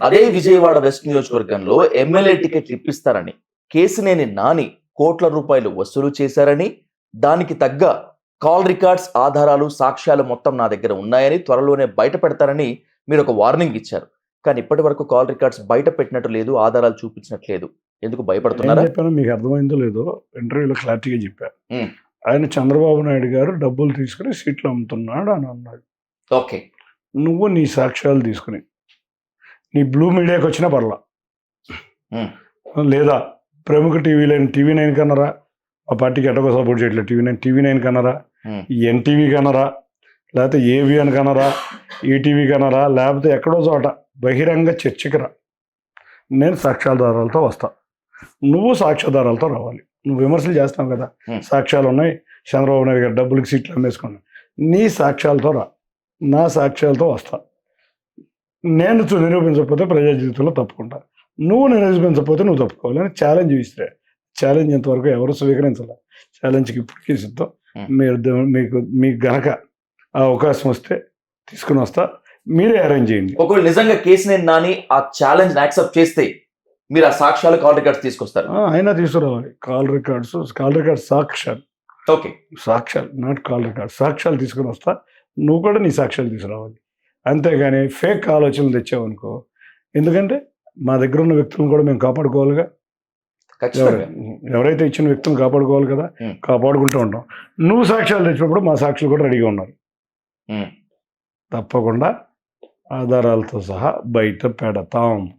అదే విజయవాడ వెస్ట్ నియోజకవర్గంలో MLA ticket ఇప్పిస్తారని కేసినేని నాని కోట్ల రూపాయలు వసూలు చేశారని దానికి తగ్గ కాల్ రికార్డ్స్ ఆధారాలు సాక్ష్యాలు మొత్తం నా దగ్గర ఉన్నాయని త్వరలోనే బయట పెడతారని మీరు ఒక వార్నింగ్ ఇచ్చారు. కానీ ఇప్పటి వరకు కాల్ రికార్డ్స్ బయట పెట్టినట్టు లేదు ఆధారాలు చూపించినట్లేదు ఎందుకు భయపడుతున్నారా? చెప్పానో మీకు అర్థమైందో లేదో ఇంటర్వ్యూలో క్లారిటీగా చెప్పాను ఉమ్. ఆయన చంద్రబాబు నాయుడు గారు డబ్బులు తీసుకుని సీట్లు అమ్ముతున్నాడు అని అన్నాడు. ఓకే. నువ్వు నీ సాక్ష్యాలు తీసుకుని నీ బ్లూ మీడియాకి వచ్చినా పర్లా. లేదా ప్రముఖ టీవీ లైన్ టీవీ నైన్ కన్నారా? ఆ పార్టీకి ఎటకో సపోర్ట్ చేయట్లేదు. టీవీ నైన్ టీవీ నైన్ కన్నారా. ఎన్టీవీ కన్నారా? లేకపోతే ఏవిఎన్ కన్నారా? ఈటీవీ కన్నారా? లేకపోతే ఎక్కడో చోట బహిరంగ చర్చకి రా నేను సాక్ష్యాధారాలతో వస్తా. నువ్వు సాక్ష్యాధారాలతో రావాలి. నువ్వు విమర్శలు చేస్తావు కదా. సాక్ష్యాలు ఉన్నాయి. చంద్రబాబు నాయుడు గారు డబ్బులకి సీట్లు అమ్మేసుకున్నాను నీ సాక్ష్యాలతో రా. నా సాక్ష్యాలతో వస్తా. నేను నిరూపించకపోతే ప్రజా జీవితంలో తప్పుకుంటా నువ్వు నిరూపించకపోతే నువ్వు తప్పుకోవాలి. అని ఛాలెంజ్ ఇస్తే ఛాలెంజ్ ఇంతవరకు ఎవరు స్వీకరించాలి. ఛాలెంజ్కి ఇప్పటికీ సిద్ధం. మీరు మీకు మీకు గనక ఆ అవకాశం వస్తే తీసుకుని వస్తా. మీరే అరేంజ్ చేయండి. ఒకవేళ నిజంగా కేసినేని నాని ఆ ఛాలెంజ్ యాక్సెప్ట్ చేస్తే మీరు ఆ సాక్ష్యాలు కాల్ రికార్డ్స్ తీసుకొస్తారు. ఆ, అయినా తీసుకురావాలి. కాల్ రికార్డ్స్ కాల్ రికార్డ్స్ సాక్ష్యాలు. ఓకే సాక్ష్యాలు నాట్ కాల్ రికార్డ్ సాక్ష్యాలు తీసుకుని వస్తా. నువ్వు కూడా నీ సాక్ష్యాలు తీసుకురావాలి. అంతేగాని ఫేక్ ఆలోచనలు తెచ్చావనుకో ఎందుకంటే మా దగ్గర ఉన్న వ్యక్తులను కూడా మేము కాపాడుకోవాలిగా. ఎవరైతే ఇచ్చిన వ్యక్తులను కాపాడుకోవాలి కదా. కాపాడుకుంటూ ఉంటాం. నువ్వు సాక్ష్యాలు తెచ్చినప్పుడు మా సాక్షులు కూడా రెడీగా ఉన్నారు. తప్పకుండా ఆధారాలతో సహా బయట పెడతాం.